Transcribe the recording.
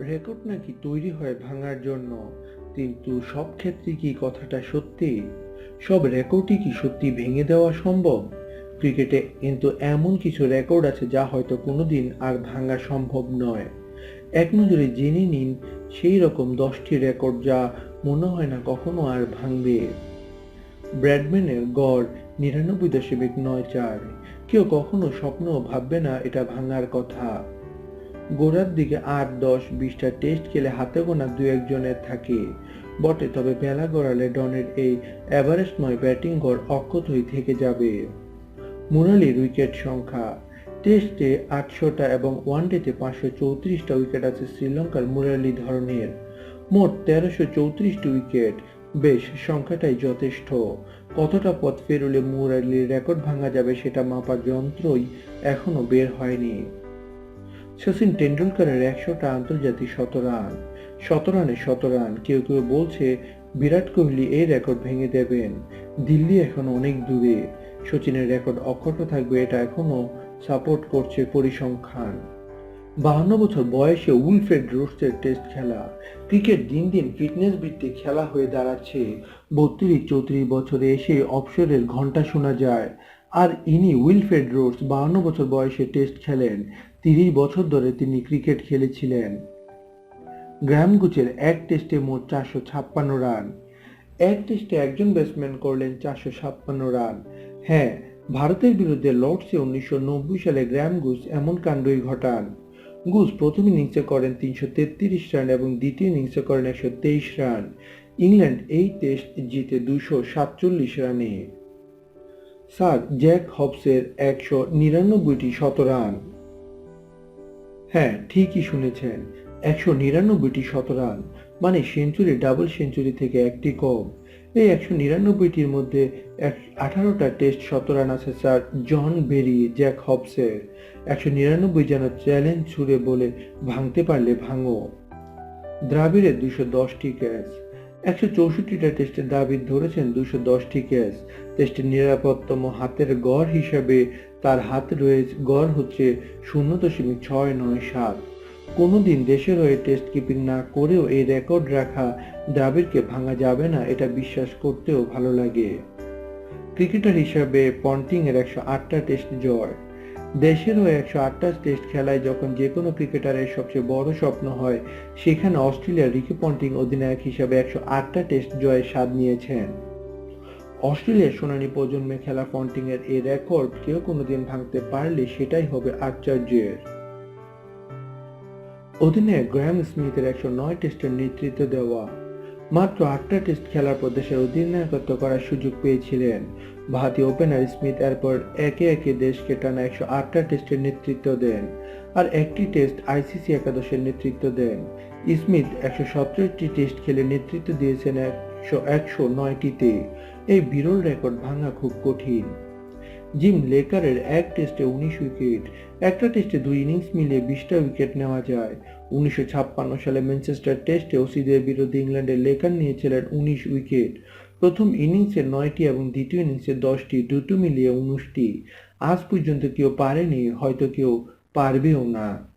Record নাকি তৈরি হয় ভাঙার জন্য? কিন্তু সব ক্ষেত্রে কি কথাটা সত্যি? সব রেকর্ডই কি সত্যি ভেঙে দেওয়া সম্ভব? ক্রিকেটে কিন্তু এমন কিছু রেকর্ড আছে যা হয়তো কোনোদিন আর ভাঙা সম্ভব নয়। এক নজরে জেনে নিন সেই রকম দশটি রেকর্ড যা মনে হয় না কখনো আর ভাঙবে। ব্র্যাডম্যানের গড় নিরানব্বই দশমিক নয় চার। কেউ কখনো স্বপ্নও ভাববে না এটা ভাঙার কথা। গোড়ার দিকে আট, দশ, বিশটা টেস্ট খেলে হাতে গোনা দু একজনের থাকে। বটে, তবে বেলা গড়ালে ডনের এই এভারেস্টময় ব্যাটিং গড় অক্ষতই থেকে যাবে। মুরালির উইকেট সংখ্যা। টেস্টে আটশোটা এবং ওয়ানডেতে পাঁচশো চৌত্রিশটা উইকেট আছে শ্রীলঙ্কার মুরালি ধরনের। মোট তেরোশো চৌত্রিশটি উইকেট। বেশ, সংখ্যাটাই যথেষ্ট। কতটা পথ পেরোলে মুরালির রেকর্ড ভাঙা যাবে সেটা মাপার যন্ত্রই এখনও বের হয়নি। সচিন টেন্ডুলকারের একশোটা আন্তর্জাতিক শত রান, শত রানে শত রান। কেউ কেউ বলছে, বিরাট কোহলি এই রেকর্ড ভেঙে দেবেন। দিল্লি এখন অনেক দূরে। সচিনের রেকর্ড অক্ষত থাকবে, এটা এখনও সাপোর্ট করছে পরিসংখ্যান। বাহান্ন বছর বয়সে উইলফ্রেড রোস্টের টেস্ট খেলা। ক্রিকেট দিন দিন ফিটনেস ভিত্তিক খেলা হয়ে দাঁড়াচ্ছে। বত্রিশ চৌত্রিশ বছরে এসে অবসরের ঘণ্টা শোনা যায়। আর ইনি উইলফ্রেড রোডস, বাহান্ন বছর বয়সে টেস্ট খেলেন। তিরিশ বছর ধরে তিনি ক্রিকেট খেলেছিলেন। গ্রাম গুচের এক টেস্টে মোট চারশো ছাপ্পান্ন রান। এক টেস্টে একজন ব্যাটসম্যান করলেন চারশো ছাপ্পান্ন রান। হ্যাঁ ভারতের বিরুদ্ধে লর্ডসে উনিশশো নব্বই সালে গ্রাম গুস এমন কাণ্ডই ঘটান। গুস প্রথম ইনিংসে করেন তিনশো তেত্রিশ রান এবং দ্বিতীয় ইনিংসে করেন একশো তেইশ রান। ইংল্যান্ড এই টেস্ট জিতে দুশো সাতচল্লিশ রানে। স্যার জ্যাক হবসের একশো নিরানব্বইটি শতরান হ্যাঁ ঠিকই শুনেছেন, একশো নিরানব্বইটি শতরান মানে সেঞ্চুরি, ডাবল সেঞ্চুরি থেকে একটি কম। এই একশো নিরানব্বইটির মধ্যে এক, আঠারোটা টেস্ট শতরান আছে স্যার জন বেরি জ্যাক হবসের। একশো নিরানব্বই যেন চ্যালেঞ্জ ছুড়ে বলে ভাঙতে পারলে ভাঙো। দ্রাবিড়ের দুশো দশটি ক্যাচ। একশো চৌষট্টিটা টেস্টে দ্রাবিড় ধরেছেন দুশো দশটি ক্যাচ টেস্টের নিরাপত্তম হাতের গড় হিসাবে তার হাত রয়েছে, গড় হচ্ছে শূন্য দশমিক ছয় নয় সাত। কোনোদিন দেশের হয়ে টেস্ট কিপিং না করেও এই রেকর্ড রাখা দ্রাবিড়কে ভাঙা যাবে না, এটা বিশ্বাস করতেও ভালো লাগে। ক্রিকেটার হিসাবে পন্টিং এর একশো আটটা টেস্ট জয়। দেশের হয়ে একশো আটটা টেস্ট খেলায় যখন যে কোনো ক্রিকেটারের সবচেয়ে বড় স্বপ্ন হয়, সেখানে অস্ট্রেলিয়ার রিকি পন্টিং অধিনায়ক হিসাবে একশো আটটা টেস্ট জয়ের স্বাদ নিয়েছেন। অস্ট্রেলিয়ার সোনালী প্রজন্মে খেলা পন্টিং এর এই রেকর্ড কেউ কোনোদিন ভাঙতে পারলে সেটাই হবে আশ্চর্যের। অধিনায়ক গ্র্যাম স্মিথের একশো নয় টেস্টের নেতৃত্ব দেওয়া মাত্র আটটা টেস্ট খেলার পর দেশের অধিনায়কত্ব করার সুযোগ পেয়েছিলেন। ভারতীয় ওপেনার স্মিথ এরপর একে একে দেশকে টানা একশো আটটা টেস্টের নেতৃত্ব দেন আর একটি টেস্ট আইসিসি একাদশের নেতৃত্ব দেন। স্মিথ একশো সতেরোটি টেস্ট খেলে নেতৃত্ব দিয়েছেন একশো একশো নয়টিতে। এই বিরল রেকর্ড ভাঙা খুব কঠিন। জিম লেকারের এক টেস্টে উনিশ উইকেট, একটা টেস্টে দুই ইনিংস মিলিয়ে বিশটা উইকেট নেওয়া যায়। উনিশশো ছাপ্পান্ন সালে ম্যানচেস্টার টেস্টে ওসিদের বিরুদ্ধে ইংল্যান্ডের লেকার নিয়েছিলেন উনিশ উইকেট। প্রথম ইনিংসে নয়টি এবং দ্বিতীয় ইনিংসে দশটি, দুটো মিলিয়ে উনিশটি। আজ পর্যন্ত কেউ পারেনি, হয়তো কেউ পারবেও না।